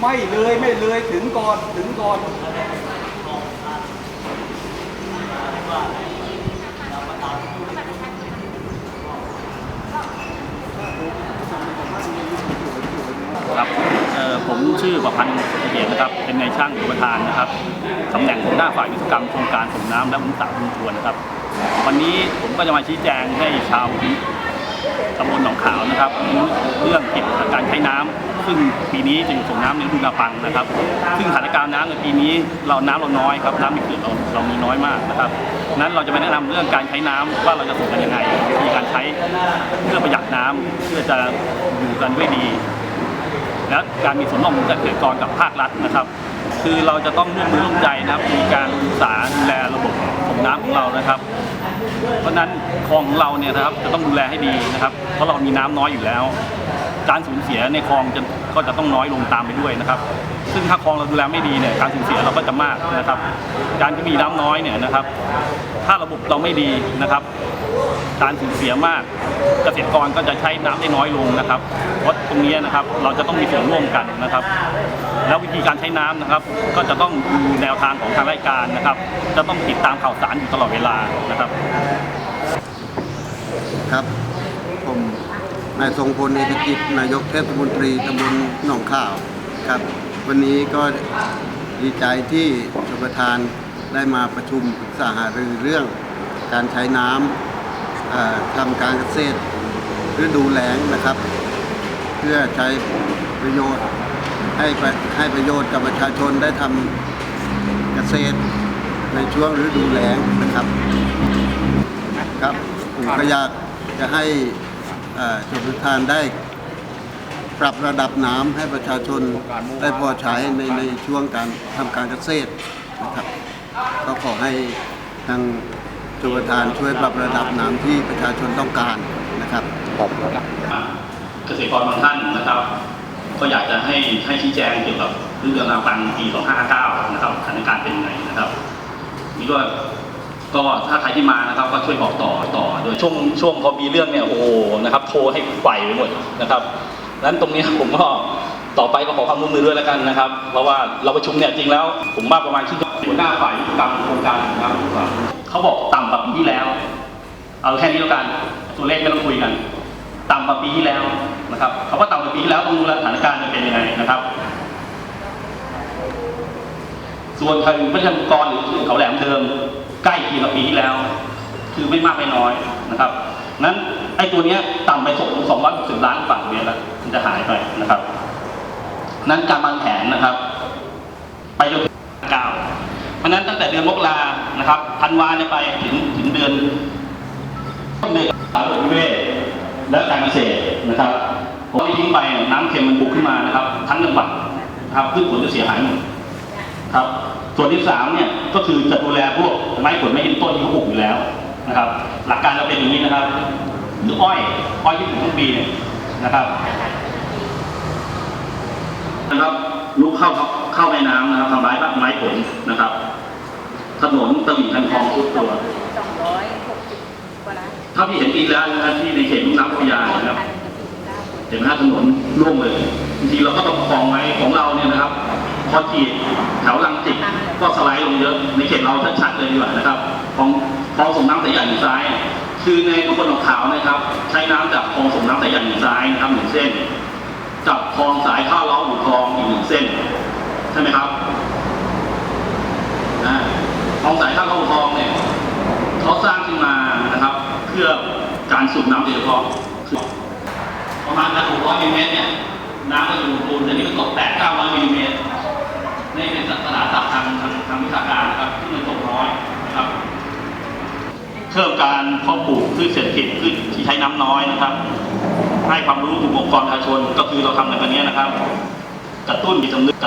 ไม่เลยไม่เลยถึงก่อนถึงก่อนครับผมชื่อประพันธ์เกียรตินะครับ เป็นนายช่างอุปทานนะครับตำแหน่งหัวหน้าฝ่ายวิศวกรรมโครงการส่งน้ำและบรรจุบุญทวนนะครับ วันนี้ผมก็จะมาชี้แจงให้ชาว ตำบลหนองขาวนะครับ เรื่องเกี่ยวกับการใช้น้ำซึ่งปีนี้จะอยู่ส่งน้ำในฤดูนาปังนะครับ ซึ่งสถานการณ์น้ำในปีนี้เราน้ำเราน้อยครับน้ำในเขื่อนเราเรามีน้อยมากนะครับนั้นเราจะไปแนะนำเรื่องการใช้น้ำว่าเราจะส่งกันยังไงมีการใช้เพื่อประหยัดน้ำเพื่อจะอยู่กันด้วยดี และการมีส่วนร่วมของเกษตรกรกับภาครัฐนะครับคือเราจะต้องร่วมมือร่วมใจนะครับมีการศึกษาดูแลระบบส่งน้ำของเรานะครับ เพราะฉะนั้นคลองของเราเนี่ยนะครับจะต้องดูแลให้ดีนะครับ เพราะเรามีน้ำน้อยอยู่แล้ว การสูญเสียในคลองจะก็จะต้องน้อยลงตามไปด้วยนะครับ ซึ่งถ้าคลองเราดูแลไม่ดีเนี่ยการสูญเสียเราก็จะมากนะครับ การที่มีน้ำน้อยเนี่ยนะครับ ถ้าระบบเราไม่ดีนะครับ การสูญเสียมากเกษตรกรก็จะใช้น้ำได้น้อยลงนะครับเพราะตรงนี้นะครับเราจะต้องมีส่วนร่วมกันนะครับ แล้ววิธีการใช้น้ำนะครับ ก็จะต้องดูแนวทางของทางราชการนะครับ จะต้องติดตามข่าวสารอยู่ตลอดเวลานะครับ ครับ ผมนายทรงพลเอกกิจนายกเทศมนตรีตำบลหนองข่าวครับ วันนี้ก็ดีใจที่ชมประธานได้มาประชุมปรึกษาหารือเรื่องการใช้น้ำทำการเกษตรฤดูแล้งนะครับ เพื่อใช้ประโยชน์ให้ประให้ประโยชน์กับประชาชนได้ทำเกษตรในช่วงฤดูแล้งนะครับ ครับผมก็อยาก จะให้เอ่อชมทุกทานได้ปรับระดับน้ำให้ประชาชนได้พอใช้ในในช่วงการทำการเกษตรนะครับก็ขอให้ทางชมประทานช่วยปรับระดับน้ำที่ประชาชนต้องการนะครับเกษตรกรบางท่านนะครับ ก็อยากจะให้ให้ชี้แจงเกี่ยวกับเรื่องนาปังปี 2559 นะครับสถานการณ์เป็นยังไงนะครับนี่ก็ ก็ถ้าใครที่มานะครับก็ช่วยบอกต่อต่อโดยช่วงช่วงพอมีเรื่องเนี่ยโอ้โหนะครับโทรให้ไฟไปหมดนะครับนั้นตรงนี้ผมก็ต่อไปก็ขอความร่วมมือด้วยแล้วกันนะครับ เพราะว่าเราประชุมเนี่ยจริงแล้ว ผมมาประมาณครึ่งหัวหน้าฝ่ายวิศวกรรมโครงการนะครับเขาบอกต่ำกว่าปีที่แล้ว เอาแค่นี้แล้วกันตัวเลขไม่ต้องคุยกัน ต่ำกว่าปีที่แล้วนะครับเขาก็ต่ำกว่าปีที่แล้วต้องดูแลสถานการณ์จะเป็นยังไงนะครับ ส่วนทางพระชนกรหรือเขาแหลมเดิม ใกล้เคียงกับปีที่แล้ว คือไม่มากไม่น้อยนะครับ นั้นไอ้ตัวเนี้ยต่ำไปส่งสองร้อยสิบล้านฝั่งเมตรแล้วมันจะหายไปนะครับ นั้นการวางแผนนะครับ ไปจนถึงเก้าเพราะนั้นตั้งแต่เดือนมกรานะครับธันวาเนี่ยไปถึงถึงเดือนในสารวิเวศและการเกษตรนะครับผมทิ้งไปน้ำเค็มมันบุกขึ้นมานะครับ ทั้งจังหวัดนะครับพืชผลจะเสียหายหมด ครับ ส่วนที่สามเนี่ยก็คือจะดูแลพวกไม้ผลไม้ยืนต้นที่เขาปลูกอยู่แล้วนะครับ หลักการเราเป็นอย่างนี้นะครับหรืออ้อยอ้อยที่ปลูกทุกปีเนี่ยนะครับนะครับลุกเข้าเข้าแม่น้ำนะครับทำร้ายไม้ผลนะครับ ถนนตลิ่งคันคลองทุกตัวสองร้อยหกสิบกว่าล้านเท่าที่เห็นปีแล้วนะที่ในเขตลุ่มน้ำเจ้าพระยานะครับพันหนึ่งสิบเก้าคนเห็นไหมฮะถนนร่วงเลยบางทีเราก็ต้องประคองไว้ของเราเนี่ยนะครับ พอจีดแถวลังจิตก็สไลด์ลงเยอะในเขตเราชัดๆเลยดีกว่านะครับของคลองส่งน้ำสายใหญ่อยู่ซ้าย คือในทุกคนของขาวนะครับ ใช้น้ำจากคลองส่งน้ำสายใหญ่อยู่ซ้ายนะครับหนึ่งเส้นกับคลองสายข้าวล้ออยู่คลองอีกหนึ่งเส้น ใช่ไหมครับอ่าคลองสายข้าวล้อคลองเนี่ยเขาสร้างขึ้นมานะครับ เพื่อการสูบน้ำโดยเฉพาะประมาณพันหกร้อยมิลลิเมตรเนี่ยน้ำก็อยู่ปูนแต่นี่มันตกแปดเก้าร้อยมิลลิเมตร ชาการนะครับที่มันตกน้อยนะครับ เพิ่มการเพาะปลูกพืชเศรษฐกิจพืชที่ใช้น้ำน้อยนะครับ ให้ความรู้ถึงองค์กรประชาชนก็คือเราทำในวันนี้นะครับ กระตุ้นจิตสำนึกกระ